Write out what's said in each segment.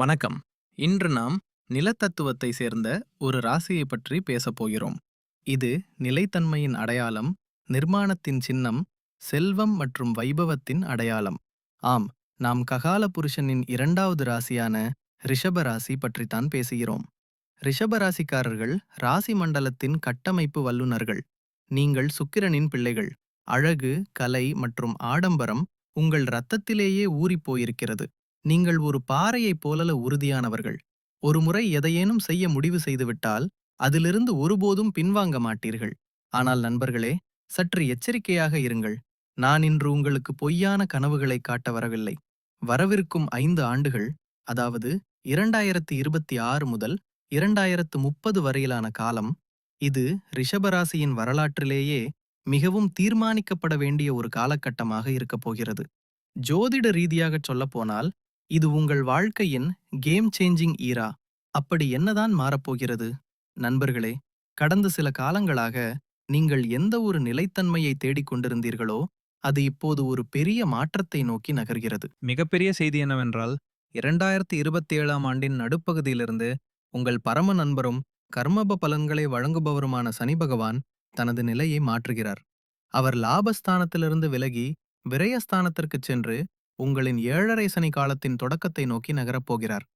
வணக்கம். இன்று நாம் நிலத்தத்துவத்தை சேர்ந்த ஒரு ராசியை பற்றி பேசப் போகிறோம். இது நிலைத்தன்மையின் அடையாளம் நிர்மாணத்தின் சின்னம் செல்வம் மற்றும் வைபவத்தின் அடையாளம். ஆம் நாம் ககால புருஷனின் இரண்டாவது ராசியான ரிஷப ராசி பற்றித்தான் பேசுகிறோம். ரிஷப ராசிக்காரர்கள் ராசி மண்டலத்தின் கட்டமைப்பு வல்லுநர்கள். நீங்கள் சுக்கிரனின் பிள்ளைகள். அழகு கலை மற்றும் ஆடம்பரம் உங்கள் இரத்தத்திலேயே ஊறிப் போயிருக்கிறது. நீங்கள் ஒரு பாறையைப் போலல உறுதியானவர்கள். ஒருமுறை எதையேனும் செய்ய முடிவு செய்துவிட்டால் அதிலிருந்து ஒருபோதும் பின்வாங்க மாட்டீர்கள். ஆனால் நண்பர்களே சற்று எச்சரிக்கையாக இருங்கள். நான் இன்று உங்களுக்கு பொய்யான கனவுகளை காட்ட வரவில்லை. வரவிருக்கும் ஐந்து ஆண்டுகள் அதாவது இரண்டாயிரத்து இருபத்தி ஆறு முதல் இரண்டாயிரத்து முப்பது வரையிலான காலம் இது ரிஷபராசியின் வரலாற்றிலேயே மிகவும் தீர்மானிக்கப்பட வேண்டிய ஒரு காலகட்டமாக இருக்கப் போகிறது. ஜோதிட ரீதியாகச் சொல்லப்போனால் இது உங்கள் வாழ்க்கையின் கேம் சேஞ்சிங் ஈரா அப்படி என்னதான் மாறப்போகிறது? நண்பர்களே கடந்த சில காலங்களாக நீங்கள் எந்த ஒரு நிலைத்தன்மையை தேடிக் கொண்டிருந்தீர்களோ அது இப்போது ஒரு பெரிய மாற்றத்தை நோக்கி நகர்கிறது. மிகப்பெரிய செய்தி என்னவென்றால் இரண்டாயிரத்தி இருபத்தி ஏழாம் ஆண்டின் நடுப்பகுதியிலிருந்து உங்கள் பரம நண்பரும் கர்மப பலன்களை வழங்குபவருமான சனி பகவான் தனது நிலையை மாற்றுகிறார். அவர் லாபஸ்தானத்திலிருந்து விலகி விரயஸ்தானத்திற்கு சென்று உங்களின் ஏழரை சனி காலத்தின் தொடக்கத்தை நோக்கி நகரப்போகிறார்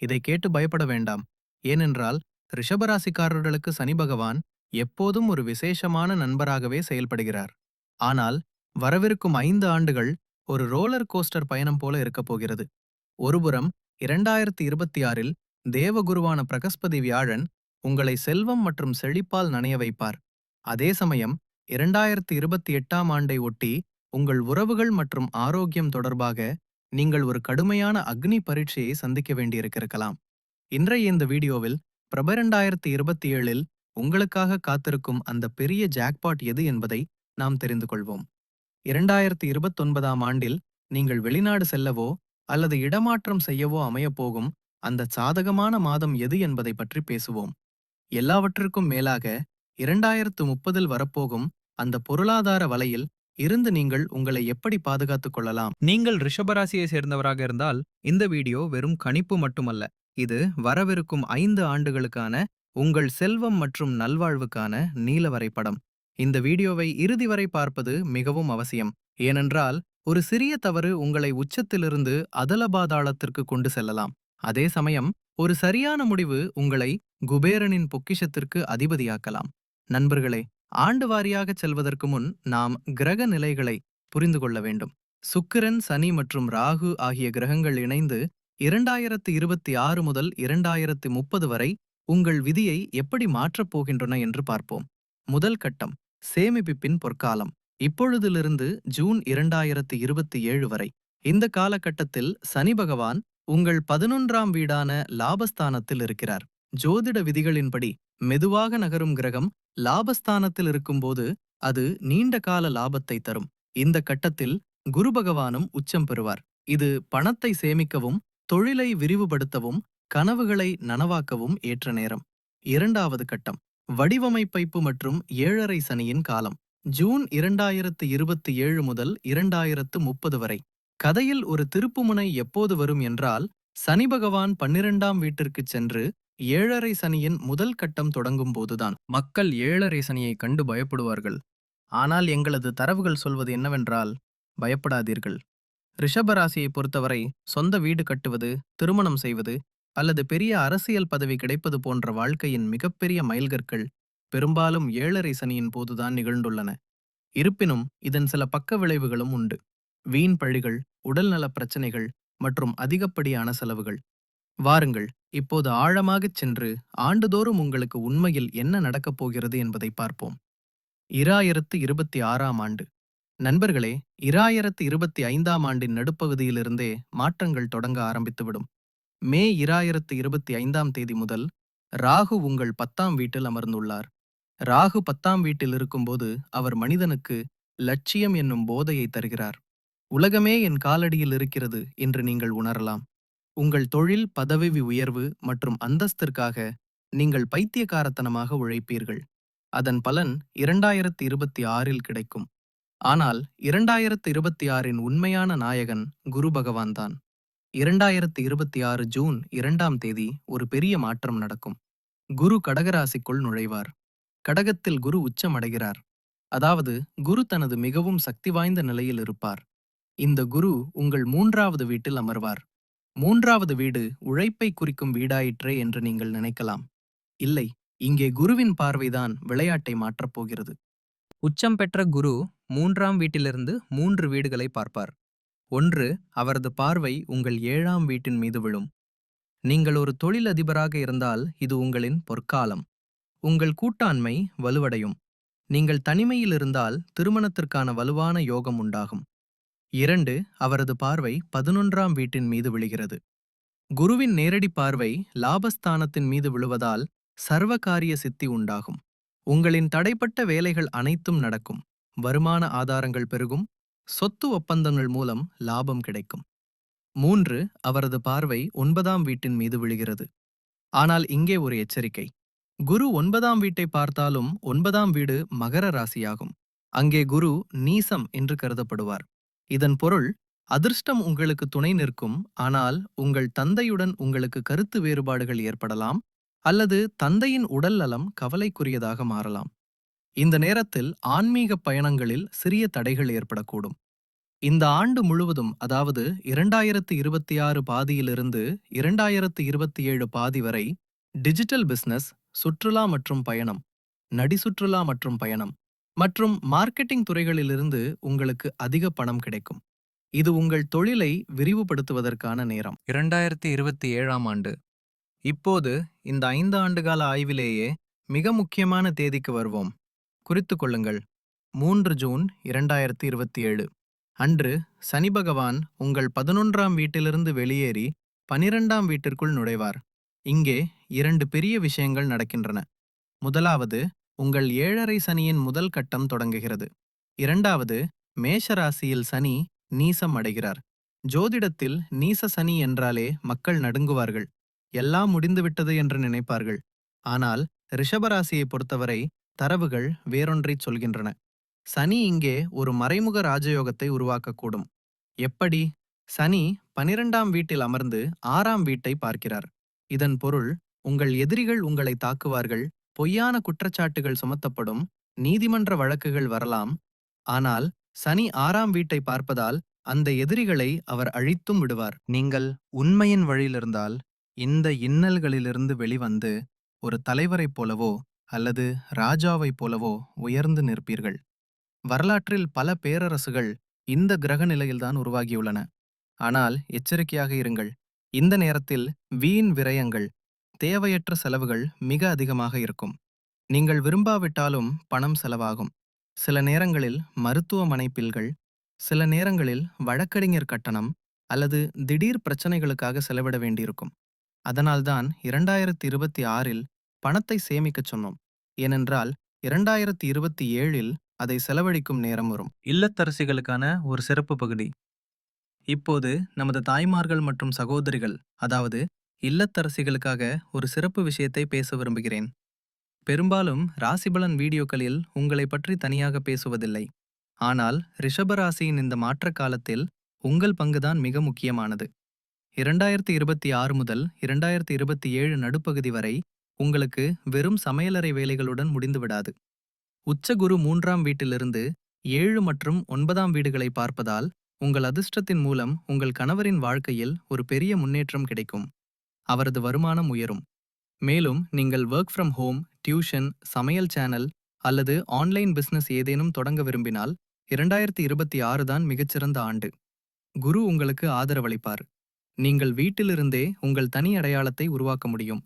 இதை கேட்டு பயப்பட வேண்டாம். ஏனென்றால் ரிஷபராசிக்காரர்களுக்கு சனி பகவான் எப்போதும் ஒரு விசேஷமான நண்பராகவே செயல்படுகிறார். ஆனால் வரவிருக்கும் ஐந்து ஆண்டுகள் ஒரு ரோலர் கோஸ்டர் பயணம் போல இருக்கப் போகிறது. ஒருபுறம் இரண்டாயிரத்தி இருபத்தி ஆறில் தேவகுருவான பிரகஸ்பதி வியாழன் உங்களை செல்வம் மற்றும் செழிப்பால் நனைய வைப்பார். அதே சமயம் இரண்டாயிரத்தி இருபத்தி எட்டாம் ஆண்டை ஒட்டி உங்கள் உறவுகள் மற்றும் ஆரோக்கியம் தொடர்பாக நீங்கள் ஒரு கடுமையான அக்னி பரீட்சையை சந்திக்க வேண்டியிருக்கலாம் இன்றைய இந்த வீடியோவில் பிரபரண்டாயிரத்தி இருபத்தி ஏழில் உங்களுக்காக காத்திருக்கும் அந்த பெரிய ஜாக்பாட் எது என்பதை நாம் தெரிந்து கொள்வோம். இரண்டாயிரத்தி இருபத்தொன்பதாம் ஆண்டில் நீங்கள் வெளிநாடு செல்லவோ அல்லது இடமாற்றம் செய்யவோ அமையப்போகும் அந்த சாதகமான மாதம் எது என்பதை பற்றி பேசுவோம். எல்லாவற்றிற்கும் மேலாக இரண்டாயிரத்து முப்பதில் வரப்போகும் அந்த பொருளாதார வலையில் இருந்து நீங்கள் உங்களை எப்படி பாதுகாத்துக் கொள்ளலாம்? நீங்கள் ரிஷபராசியை சேர்ந்தவராக இருந்தால் இந்த வீடியோ வெறும் கணிப்பு மட்டுமல்ல. இது வரவிருக்கும் ஐந்து ஆண்டுகளுக்கான உங்கள் செல்வம் மற்றும் நல்வாழ்வுக்கான நீல வரைபடம். இந்த வீடியோவை இறுதி வரை பார்ப்பது மிகவும் அவசியம். ஏனென்றால் ஒரு சிறிய தவறு உங்களை உச்சத்திலிருந்து அதலபாதாளத்திற்கு கொண்டு செல்லலாம். அதே சமயம் ஒரு சரியான முடிவு உங்களை குபேரனின் பொக்கிஷத்திற்கு அதிபதியாக்கலாம். நண்பர்களே ஆண்டு வாரியாகச் செல்வதற்கு முன் நாம் கிரக நிலைகளை புரிந்து கொள்ள வேண்டும். சுக்கிரன் சனி மற்றும் ராகு ஆகிய கிரகங்கள் இணைந்து இரண்டாயிரத்து இருபத்தி ஆறு முதல் இரண்டாயிரத்து முப்பது வரை உங்கள் விதியை எப்படி மாற்றப் போகின்றன என்று பார்ப்போம். முதல் கட்டம் சேமிப்பின் பொற்காலம். இப்பொழுதிலிருந்து ஜூன் இரண்டாயிரத்து இருபத்தி ஏழு வரை. இந்த காலகட்டத்தில் சனி பகவான் உங்கள் பதினொன்றாம் வீடான லாபஸ்தானத்தில் இருக்கிறார். ஜோதிட விதிகளின்படி மெதுவாக நகரும் கிரகம் லாபஸ்தானத்தில் இருக்கும்போது அது நீண்ட கால லாபத்தை தரும். இந்த கட்டத்தில் குரு பகவானும் உச்சம் பெறுவார். இது பணத்தை சேமிக்கவும் தொழிலை விரிவுபடுத்தவும் கனவுகளை நனவாக்கவும் ஏற்ற நேரம். இரண்டாவது கட்டம் வடிவமைப்பைப்பு மற்றும் ஏழரை சனியின் காலம் ஜூன் இரண்டாயிரத்து இருபத்தி ஏழு முதல் இரண்டாயிரத்து முப்பது வரை. கதையில் ஒரு திருப்புமுனை எப்போது வரும் என்றால் சனி பகவான் பன்னிரெண்டாம் வீட்டிற்குச் சென்று ஏழரை சனியின் முதல் கட்டம் தொடங்கும் போதுதான் மக்கள் ஏழரை சனியை கண்டு பயப்படுவார்கள். ஆனால் எங்களது தரவுகள் சொல்வது என்னவென்றால் பயப்படாதீர்கள். ரிஷபராசியை பொறுத்தவரை சொந்த வீடு கட்டுவது திருமணம் செய்வது அல்லது பெரிய அரசியல் பதவி கிடைப்பது போன்ற வாழ்க்கையின் மிகப்பெரிய மைல்கற்கள் பெரும்பாலும் ஏழரை சனியின் போதுதான் நிகழ்ந்துள்ளன. இருப்பினும் இதன் சில பக்க விளைவுகளும் உண்டு. வீண் பழிகள் உடல்நலப் பிரச்சனைகள் மற்றும் அதிகப்படியான செலவுகள். வாருங்கள் இப்போது ஆழமாகச் சென்று ஆண்டுதோறும் உங்களுக்கு உண்மையில் என்ன நடக்கப் போகிறது என்பதை பார்ப்போம். இராயிரத்து இருபத்தி ஆறாம் ஆண்டு. நண்பர்களே இராயிரத்து இருபத்தி ஐந்தாம் ஆண்டின் நடுப்பகுதியிலிருந்தே மாற்றங்கள் தொடங்க ஆரம்பித்துவிடும். மே இராயிரத்து இருபத்தி ஐந்தாம் தேதி முதல் ராகு உங்கள் பத்தாம் வீட்டில் அமர்ந்துள்ளார். ராகு பத்தாம் வீட்டில் இருக்கும்போது அவர் மனிதனுக்கு லட்சியம் என்னும் போதையை தருகிறார். உலகமே என் காலடியில் இருக்கிறது என்று நீங்கள் உணரலாம். உங்கள் தொழில் பதவி உயர்வு மற்றும் அந்தஸ்திற்காக நீங்கள் பைத்தியக்காரத்தனமாக உழைப்பீர்கள். அதன் பலன் இரண்டாயிரத்தி இருபத்தி ஆறில் கிடைக்கும். ஆனால் இரண்டாயிரத்து இருபத்தி ஆறின் உண்மையான நாயகன் குரு பகவான்தான் இரண்டாயிரத்து இருபத்தி ஆறு ஜூன் இரண்டாம் தேதி ஒரு பெரிய மாற்றம் நடக்கும். குரு கடகராசிக்குள் நுழைவார். கடகத்தில் குரு உச்சமடைகிறார். அதாவது குரு தனது மிகவும் சக்தி வாய்ந்த நிலையில் இருப்பார். இந்த குரு உங்கள் மூன்றாவது வீட்டில் அமர்வார். மூன்றாவது வீடு உழைப்பை குறிக்கும் வீடாயிற்றே என்று நீங்கள் நினைக்கலாம். இல்லை இங்கே குருவின் பார்வைதான் விளையாட்டை மாற்றப் போகிறது. உச்சம் பெற்ற குரு மூன்றாம் வீட்டிலிருந்து மூன்று வீடுகளை பார்ப்பார். ஒன்று அவரது பார்வை உங்கள் ஏழாம் வீட்டின் மீது விழும். நீங்கள் ஒரு தொழிலதிபராக இருந்தால் இது உங்களின் பொற்காலம். உங்கள் கூட்டாண்மை வலுவடையும். நீங்கள் தனிமையில் இருந்தால் திருமணத்திற்கான வலுவான யோகம் உண்டாகும். இரண்டு அவரது பார்வை பதினொன்றாம் வீட்டின் மீது விழுகிறது. குருவின் நேரடி பார்வை லாபஸ்தானத்தின் மீது விழுவதால் சர்வகாரிய சித்தி உண்டாகும். உங்களின் தடைப்பட்ட வேலைகள் அனைத்தும் நடக்கும். வருமான ஆதாரங்கள் பெருகும். சொத்து ஒப்பந்தங்கள் மூலம் லாபம் கிடைக்கும். மூன்று அவரது பார்வை ஒன்பதாம் வீட்டின் மீது விழுகிறது. ஆனால் இங்கே ஒரு எச்சரிக்கை. குரு ஒன்பதாம் வீட்டை பார்த்தாலும் ஒன்பதாம் வீடு மகர ராசியாகும். அங்கே குரு நீசம் என்று கருதப்படுவார். இதன் பொருள் அதிர்ஷ்டம் உங்களுக்கு துணை நிற்கும் ஆனால் உங்கள் தந்தையுடன் உங்களுக்கு கருத்து வேறுபாடுகள் ஏற்படலாம் அல்லது தந்தையின் உடல் நலம் கவலைக்குரியதாக மாறலாம். இந்த நேரத்தில் ஆன்மீக பயணங்களில் சிறிய தடைகள் ஏற்படக்கூடும். இந்த ஆண்டு முழுவதும் அதாவது இரண்டாயிரத்து இருபத்தி ஆறு பாதியிலிருந்து இரண்டாயிரத்து இருபத்தி ஏழு பாதி வரை டிஜிட்டல் பிசினஸ் சுற்றுலா மற்றும் பயணம் நடி சுற்றுலா மற்றும் பயணம் மற்றும் மார்க்கெட்டிங் துறைகளிலிருந்து உங்களுக்கு அதிக பணம் கிடைக்கும். இது உங்கள் தொழிலை விரிவுபடுத்துவதற்கான நேரம். இரண்டாயிரத்தி இருபத்தி ஏழாம் ஆண்டு. இப்போது இந்த ஐந்து ஆண்டுகால ஆய்விலேயே மிக முக்கியமான தேதிக்கு வருவோம். குறித்து கொள்ளுங்கள். மூன்று ஜூன் இரண்டாயிரத்தி இருபத்தி ஏழு. அன்று சனி பகவான் உங்கள் பதினொன்றாம் வீட்டிலிருந்து வெளியேறி பனிரெண்டாம் வீட்டிற்குள் நுழைவார். இங்கே இரண்டு பெரிய விஷயங்கள் நடக்கின்றன. முதலாவது உங்கள் ஏழரை சனியின் முதல் கட்டம் தொடங்குகிறது. இரண்டாவது மேஷ ராசியில் சனி நீசம் அடைகிறார். ஜோதிடத்தில் நீச சனி என்றாலே மக்கள் நடுங்குவார்கள். எல்லாம் முடிந்துவிட்டது என்று நினைப்பார்கள். ஆனால் ரிஷபராசியை பொறுத்தவரை தரவுகள் வேறொன்றைச் சொல்கின்றன. சனி இங்கே ஒரு மறைமுக ராஜயோகத்தை உருவாக்கக்கூடும். எப்படி? சனி பனிரெண்டாம் வீட்டில் அமர்ந்து ஆறாம் வீட்டை பார்க்கிறார். இதன் பொருள் உங்கள் எதிரிகள் உங்களை தாக்குவார்கள் பொய்யான குற்றச்சாட்டுகள் சுமத்தப்படும் நீதிமன்ற வழக்குகள் வரலாம். ஆனால் சனி ஆறாம் வீட்டை பார்ப்பதால் அந்த எதிரிகளை அவர் அழித்தும் விடுவார். நீங்கள் உண்மையின் வழியிலிருந்தால் இந்த இன்னல்களிலிருந்து வெளிவந்து ஒரு தலைவரைப் போலவோ அல்லது ராஜாவைப் போலவோ உயர்ந்து நிற்பீர்கள். வரலாற்றில் பல பேரரசுகள் இந்த கிரக நிலையில்தான் உருவாகியுள்ளன. ஆனால் எச்சரிக்கையாக இருங்கள். இந்த நேரத்தில் வீண் விரயங்கள் தேவையற்ற செலவுகள் மிக அதிகமாக இருக்கும். நீங்கள் விரும்பாவிட்டாலும் பணம் செலவாகும். சில நேரங்களில் மருத்துவமனை பில்கள் சில நேரங்களில் வழக்கறிஞர் கட்டணம் அல்லது திடீர் பிரச்சனைகளுக்காக செலவிட வேண்டியிருக்கும். அதனால்தான் இரண்டாயிரத்தி இருபத்தி ஆறில் பணத்தை சேமிக்கச் சொன்னோம். ஏனென்றால் இரண்டாயிரத்தி இருபத்தி ஏழில் அதை செலவழிக்கும் நேரம் வரும். இல்லத்தரசிகளுக்கான ஒரு சிறப்பு பகுதி. இப்போது நமது தாய்மார்கள் மற்றும் சகோதரிகள் அதாவது இல்லத்தரசிகளுக்காக ஒரு சிறப்பு விஷயத்தை பேச விரும்புகிறேன். பெரும்பாலும் ராசிபலன் வீடியோக்களில் உங்களை பற்றி தனியாக பேசுவதில்லை. ஆனால் ரிஷபராசியின் இந்த மாற்ற காலத்தில் உங்கள் பங்குதான் மிக முக்கியமானது. இரண்டாயிரத்தி இருபத்தி ஆறு முதல் இரண்டாயிரத்தி இருபத்தி ஏழு நடுப்பகுதி வரை உங்களுக்கு வெறும் சமையலறை வேலைகளுடன் முடிந்துவிடாது உச்சகுரு மூன்றாம் வீட்டிலிருந்து ஏழு மற்றும் ஒன்பதாம் வீடுகளை பார்ப்பதால் உங்கள் அதிர்ஷ்டத்தின் மூலம் உங்கள் கணவரின் வாழ்க்கையில் ஒரு பெரிய முன்னேற்றம் கிடைக்கும். அவரது வருமானம் உயரும். மேலும் நீங்கள் ஒர்க் ஃப்ரம் ஹோம் டியூஷன் சமையல் சேனல் அல்லது ஆன்லைன் பிசினஸ் ஏதேனும் தொடங்க விரும்பினால் இரண்டாயிரத்தி இருபத்தி ஆறு தான் மிகச்சிறந்த ஆண்டு. குரு உங்களுக்கு ஆதரவளிப்பார். நீங்கள் வீட்டிலிருந்தே உங்கள் தனி அடையாளத்தை உருவாக்க முடியும்.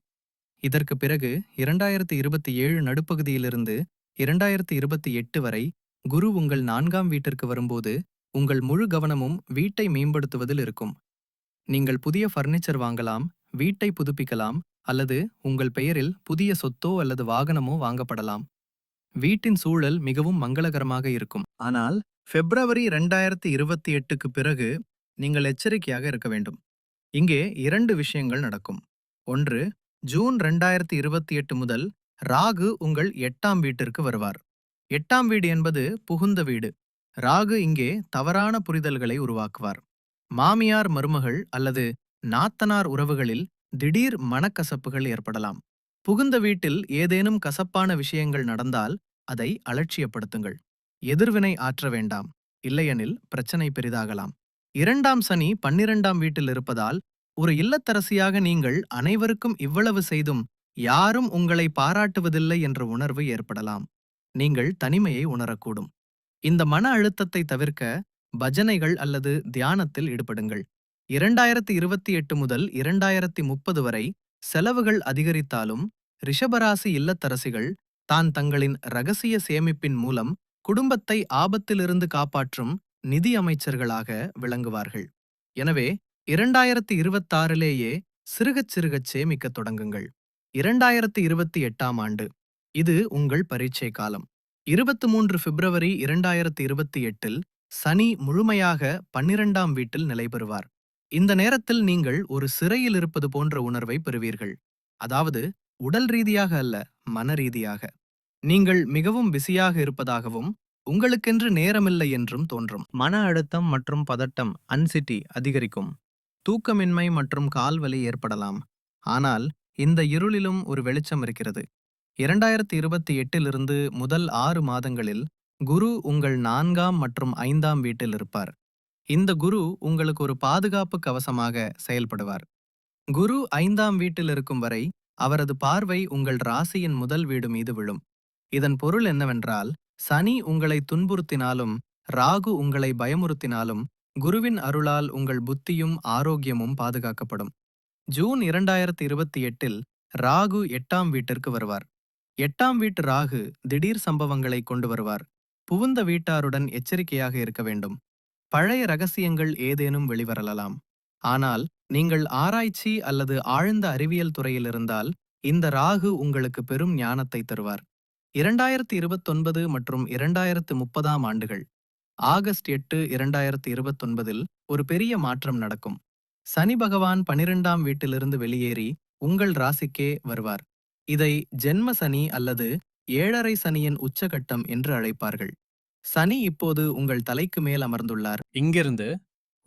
இதற்கு பிறகு இரண்டாயிரத்தி இருபத்தி ஏழு நடுப்பகுதியிலிருந்து இரண்டாயிரத்தி இருபத்தி எட்டு வரை குரு உங்கள் நான்காம் வீட்டிற்கு வரும்போது உங்கள் முழு கவனமும் வீட்டை மேம்படுத்துவதில் இருக்கும். நீங்கள் புதிய ஃபர்னிச்சர் வாங்கலாம் வீட்டை புதுப்பிக்கலாம் அல்லது உங்கள் பெயரில் புதிய சொத்தோ அல்லது வாகனமோ வாங்கப்படலாம். வீட்டின் சூழல் மிகவும் மங்களகரமாக இருக்கும். ஆனால் பிப்ரவரி இரண்டாயிரத்தி இருபத்தி எட்டுக்கு பிறகு நீங்கள் எச்சரிக்கையாக இருக்க வேண்டும். இங்கே இரண்டு விஷயங்கள் நடக்கும். ஒன்று ஜூன் ரெண்டாயிரத்தி இருபத்தி எட்டு முதல் ராகு உங்கள் எட்டாம் வீட்டிற்கு வருவார். எட்டாம் வீடு என்பது புகுந்த வீடு. ராகு இங்கே தவறான புரிதல்களை உருவாக்குவார். மாமியார் மருமகள் அல்லது நாத்தனார் உறவுகளில் திடீர் மனக்கசப்புகள் ஏற்படலாம். புகுந்த வீட்டில் ஏதேனும் கசப்பான விஷயங்கள் நடந்தால் அதை அலட்சியப்படுத்துங்கள். எதிர்வினை ஆற்ற வேண்டாம். இல்லையெனில் பிரச்சனை பெரிதாகலாம். இரண்டாம் சனி பன்னிரண்டாம் வீட்டில் இருப்பதால் ஒரு இல்லத்தரசியாக நீங்கள் அனைவருக்கும் இவ்வளவு செய்தும் யாரும் உங்களை பாராட்டுவதில்லை என்ற உணர்வு ஏற்படலாம். நீங்கள் தனிமையை உணரக்கூடும். இந்த மன அழுத்தத்தை தவிர்க்க பஜனைகள் அல்லது தியானத்தில் ஈடுபடுங்கள். இரண்டாயிரத்தி இருபத்தி எட்டு முதல் இரண்டாயிரத்தி முப்பது வரை செலவுகள் அதிகரித்தாலும் ரிஷபராசி இல்லத்தரசிகள் தான் தங்களின் ரகசிய சேமிப்பின் மூலம் குடும்பத்தை ஆபத்திலிருந்து காப்பாற்றும் நிதி அமைச்சர்களாக விளங்குவார்கள். எனவே இரண்டாயிரத்தி இருபத்தாறிலேயே சிறுகச் சிறுகச் சேமிக்கத் தொடங்குங்கள். இரண்டாயிரத்தி இருபத்தி எட்டாம் ஆண்டு. இது உங்கள் பரீட்சை காலம். இருபத்து மூன்று பிப்ரவரி இரண்டாயிரத்தி இருபத்தி எட்டில் சனி முழுமையாக பன்னிரண்டாம் வீட்டில் நிலைபெறுவார். இந்த நேரத்தில் நீங்கள் ஒரு சிறையில் இருப்பது போன்ற உணர்வை பெறுவீர்கள். அதாவது உடல் ரீதியாக அல்ல மன ரீதியாக. நீங்கள் மிகவும் பிஸியாக இருப்பதாகவும் உங்களுக்கென்று நேரமில்லை என்றும் தோன்றும். மன அழுத்தம் மற்றும் பதட்டம் அன்சிட்டி அதிகரிக்கும். தூக்கமின்மை மற்றும் கால்வலி ஏற்படலாம். ஆனால் இந்த இருளிலும் ஒரு வெளிச்சம் இருக்கிறது. இரண்டாயிரத்தி இருபத்தி எட்டிலிருந்து முதல் ஆறு மாதங்களில் குரு உங்கள் நான்காம் மற்றும் ஐந்தாம் வீட்டில் இருப்பார் இந்த குரு உங்களுக்கு ஒரு பாதுகாப்பு கவசமாக செயல்படுவார். குரு ஐந்தாம் வீட்டில் இருக்கும் வரை அவரது பார்வை உங்கள் ராசியின் முதல் வீடு மீது விழும். இதன் பொருள் என்னவென்றால் சனி உங்களை துன்புறுத்தினாலும் ராகு உங்களை பயமுறுத்தினாலும் குருவின் அருளால் உங்கள் புத்தியும் ஆரோக்கியமும் பாதுகாக்கப்படும். ஜூன் இரண்டாயிரத்தி இருபத்தி எட்டில் ராகு எட்டாம் வீட்டிற்கு வருவார். எட்டாம் வீட்டு ராகு திடீர் சம்பவங்களை கொண்டு வருவார். புகுந்த வீட்டாருடன் எச்சரிக்கையாக இருக்க வேண்டும். பழைய ரகசியங்கள் ஏதேனும் வெளிவரலாம். ஆனால் நீங்கள் ஆராய்ச்சி அல்லது ஆழ்ந்த அறிவியல் துறையில் இருந்தால் இந்த ராகு உங்களுக்கு பெரும் ஞானத்தை தருவார். இரண்டாயிரத்தி இருபத்தொன்பது மற்றும் இரண்டாயிரத்து முப்பதாம் ஆண்டுகள். ஆகஸ்ட் எட்டு இரண்டாயிரத்தி இருபத்தொன்பதில் ஒரு பெரிய மாற்றம் நடக்கும். சனி பகவான் பனிரெண்டாம் வீட்டிலிருந்து வெளியேறி உங்கள் ராசிக்கே வருவார். இதை ஜென்ம சனி அல்லது ஏழரை சனியின் உச்சகட்டம் என்று அழைப்பார்கள். சனி இப்போது உங்கள் தலைக்கு மேல் அமர்ந்துள்ளார். இங்கிருந்து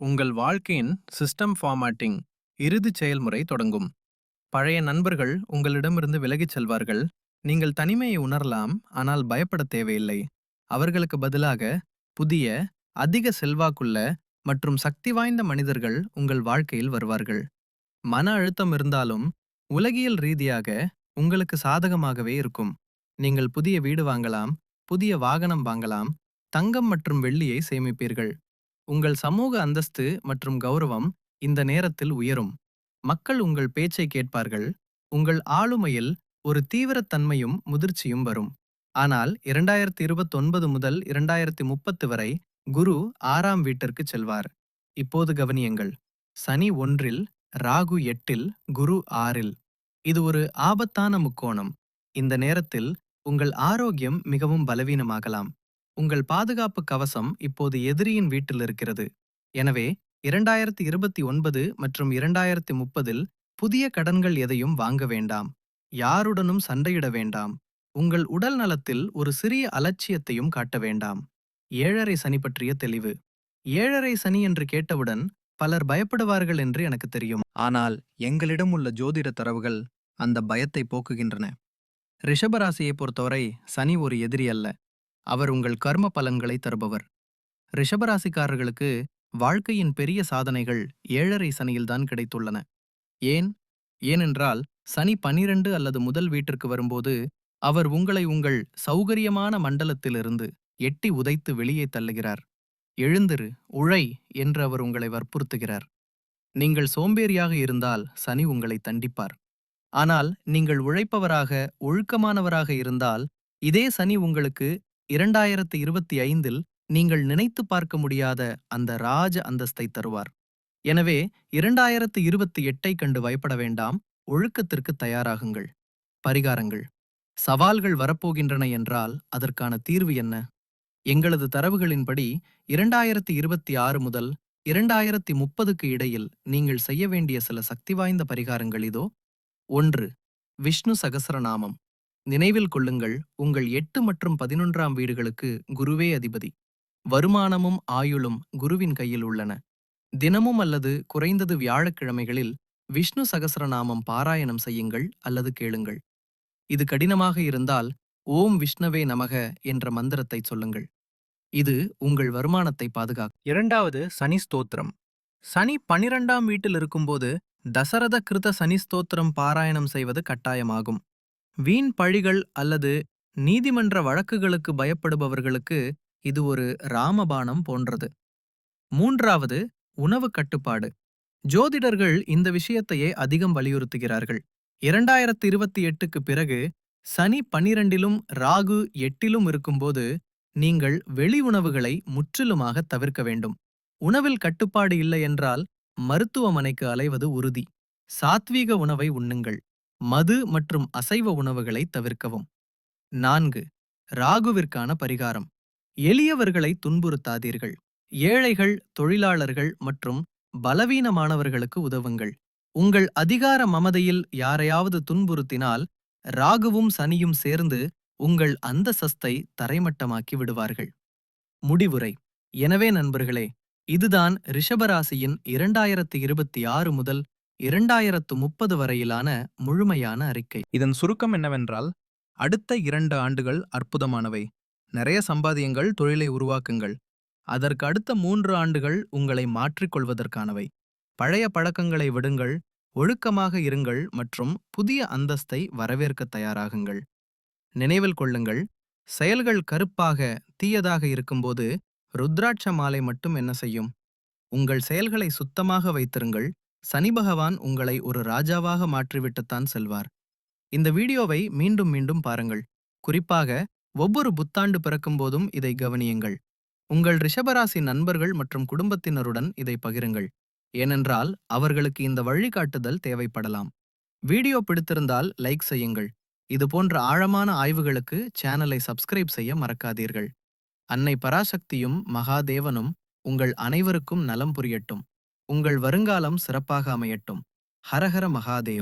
உங்கள் வாழ்க்கையின் சிஸ்டம் ஃபார்மாட்டிங் இறுதிச் செயல்முறை தொடங்கும். பழைய நண்பர்கள் உங்களிடமிருந்து விலகிச் செல்வார்கள். நீங்கள் தனிமையை உணரலாம் ஆனால் பயப்பட தேவையில்லை. அவர்களுக்கு பதிலாக புதிய அதிக செல்வாக்குள்ள மற்றும் சக்தி வாய்ந்த மனிதர்கள் உங்கள் வாழ்க்கையில் வருவார்கள். மன அழுத்தம் இருந்தாலும் உலகியல் ரீதியாக உங்களுக்கு சாதகமாகவே இருக்கும். நீங்கள் புதிய வீடு வாங்கலாம் புதிய வாகனம் வாங்கலாம் தங்கம் மற்றும் வெள்ளியை சேமிப்பீர்கள். உங்கள் சமூக அந்தஸ்து மற்றும் கௌரவம் இந்த நேரத்தில் உயரும். மக்கள் உங்கள் பேச்சை கேட்பார்கள். உங்கள் ஆளுமையில் ஒரு தீவிரத்தன்மையும் முதிர்ச்சியும் வரும். ஆனால் இரண்டாயிரத்தி இருபத்தொன்பது முதல் இரண்டாயிரத்தி முப்பத்து வரை குரு ஆறாம் வீட்டிற்கு செல்வார். இப்போது கவனியங்கள். சனி ஒன்றில் ராகு எட்டில் குரு ஆறில். இது ஒரு ஆபத்தான முக்கோணம். இந்த நேரத்தில் உங்கள் ஆரோக்கியம் மிகவும் பலவீனமாகலாம். உங்கள் பாதுகாப்பு கவசம் இப்போது எதிரியின் வீட்டில் இருக்கிறது. எனவே இரண்டாயிரத்தி இருபத்தி ஒன்பது மற்றும் இரண்டாயிரத்தி முப்பதில் புதிய கடன்கள் எதையும் வாங்க வேண்டாம். யாருடனும் சண்டையிட வேண்டாம். உங்கள் உடல் நலத்தில் ஒரு சிறிய அலட்சியத்தையும் காட்ட வேண்டாம். ஏழரை சனி பற்றிய தெளிவு. ஏழரை சனி என்று கேட்டவுடன் பலர் பயப்படுவார்கள் என்று எனக்கு தெரியும். ஆனால் எங்களிடம் உள்ள ஜோதிட தரவுகள் அந்த பயத்தை போக்குகின்றன. ரிஷபராசியை பொறுத்தவரை சனி ஒரு எதிரி அல்ல. அவர் உங்கள் கர்ம பலன்களை தருபவர். ரிஷபராசிக்காரர்களுக்கு வாழ்க்கையின் பெரிய சாதனைகள் ஏழரை சனியில்தான் கிடைத்துள்ளன. ஏன்? ஏனென்றால் சனி பனிரெண்டு அல்லது முதல் வீட்டிற்கு வரும்போது அவர் உங்களை உங்கள் சௌகரியமான மண்டலத்திலிருந்து எட்டி உதைத்து வெளியே தள்ளுகிறார். எழுந்திரு உழை என்று அவர் உங்களை வற்புறுத்துகிறார். நீங்கள் சோம்பேறியாக இருந்தால் சனி உங்களை தண்டிப்பார். ஆனால் நீங்கள் உழைப்பவராக ஒழுக்கமானவராக இருந்தால் இதே சனி உங்களுக்கு இரண்டாயிரத்து இருபத்தி ஐந்தில் நீங்கள் நினைத்து பார்க்க முடியாத அந்த ராஜ அந்தஸ்தை தருவார். எனவே இரண்டாயிரத்து இருபத்தி எட்டை கண்டு பயப்பட வேண்டாம். ஒழுக்கத்திற்கு தயாராகுங்கள். பரிகாரங்கள். சவால்கள் வரப்போகின்றன என்றால் அதற்கான தீர்வு என்ன? எங்களது தரவுகளின்படி இரண்டாயிரத்தி இருபத்தி ஆறு முதல் இரண்டாயிரத்தி முப்பதுக்கு இடையில் நீங்கள் செய்ய வேண்டிய சில சக்தி வாய்ந்த பரிகாரங்கள் இதோ. ஒன்று விஷ்ணு சகசரநாமம். நினைவில் கொள்ளுங்கள் உங்கள் எட்டு மற்றும் பதினொன்றாம் வீடுகளுக்கு குருவே அதிபதி. வருமானமும் ஆயுளும் குருவின் கையில் உள்ளன. தினமும் அல்லது குறைந்தது வியாழக்கிழமைகளில் விஷ்ணு சகசரநாமம் பாராயணம் செய்யுங்கள் அல்லது கேளுங்கள். இது கடினமாக இருந்தால் ஓம் விஷ்ணவே நமக என்ற மந்திரத்தை சொல்லுங்கள். இது உங்கள் வருமானத்தை பாதுகாக்கும். இரண்டாவது சனி ஸ்தோத்திரம். சனி பனிரெண்டாம் வீட்டில் இருக்கும்போது தசரத கிருத சனி ஸ்தோத்திரம் பாராயணம் செய்வது கட்டாயமாகும். வீண் பழிகள் அல்லது நீதிமன்ற வழக்குகளுக்கு பயப்படுபவர்களுக்கு இது ஒரு ராமபானம் போன்றது. மூன்றாவது உணவு கட்டுப்பாடு. ஜோதிடர்கள் இந்த விஷயத்தையே அதிகம் வலியுறுத்துகிறார்கள். இரண்டாயிரத்து இருபத்தி எட்டுக்கு பிறகு சனி பனிரெண்டிலும் ராகு எட்டிலும் இருக்கும்போது நீங்கள் வெளி உணவுகளை முற்றிலுமாக தவிர்க்க வேண்டும். உணவில் கட்டுப்பாடு இல்லை என்றால் மருத்துவமனைக்கு அலைவது உறுதி. சாத்வீக உணவை உண்ணுங்கள். மது மற்றும் அசைவ உணவுகளை தவிர்க்கவும். நான்கு ராகுவிற்கான பரிகாரம். எளியவர்களை துன்புறுத்தாதீர்கள். ஏழைகள் தொழிலாளர்கள் மற்றும் பலவீனமானவர்களுக்கு உதவுங்கள். உங்கள் அதிகார மமதையில் யாரையாவது துன்புறுத்தினால் ராகுவும் சனியும் சேர்ந்து உங்கள் அந்தசஸ்தை தரைமட்டமாக்கி விடுவார்கள். முடிவுரை. எனவே நண்பர்களே இதுதான் ரிஷபராசியின் இரண்டாயிரத்து இருபத்தி ஆறு முதல் இரண்டாயிரத்து முப்பது வரையிலான முழுமையான அறிக்கை. இதன் சுருக்கம் என்னவென்றால் அடுத்த இரண்டு ஆண்டுகள் அற்புதமானவை. நிறைய சம்பாதியங்கள் தொழிலை உருவாக்குங்கள். அதற்கு அடுத்த மூன்று ஆண்டுகள் உங்களை மாற்றிக்கொள்வதற்கானவை. பழைய பழக்கங்களை விடுங்கள் ஒழுக்கமாக இருங்கள் மற்றும் புதிய அந்தஸ்தை வரவேற்க தயாராகுங்கள். நினைவில் கொள்ளுங்கள் செயல்கள் கருப்பாக தீயதாக இருக்கும்போது ருத்ராட்ச மாலை மட்டும் என்ன செய்யும்? உங்கள் செயல்களை சுத்தமாக வைத்திருங்கள் சனி பகவான் உங்களை ஒரு ராஜாவாக மாற்றிவிட்டுத்தான் செல்வார். இந்த வீடியோவை மீண்டும் மீண்டும் பாருங்கள். குறிப்பாக ஒவ்வொரு புத்தாண்டு பிறக்கும்போதும் இதை கவனியுங்கள். உங்கள் ரிஷபராசி நண்பர்கள் மற்றும் குடும்பத்தினருடன் இதை பகிருங்கள். ஏனென்றால் அவர்களுக்கு இந்த வழிகாட்டுதல் தேவைப்படலாம். வீடியோ பிடித்திருந்தால் லைக் செய்யுங்கள். இது போன்ற ஆழமான ஆய்வுகளுக்கு சேனலை சப்ஸ்கிரைப் செய்ய மறக்காதீர்கள். அன்னை பராசக்தியும் மகாதேவனும் உங்கள் அனைவருக்கும் நலம் புரியட்டும். உங்கள் வருங்காலம் சிறப்பாக அமையட்டும். ஹரஹர மகாதேவ்.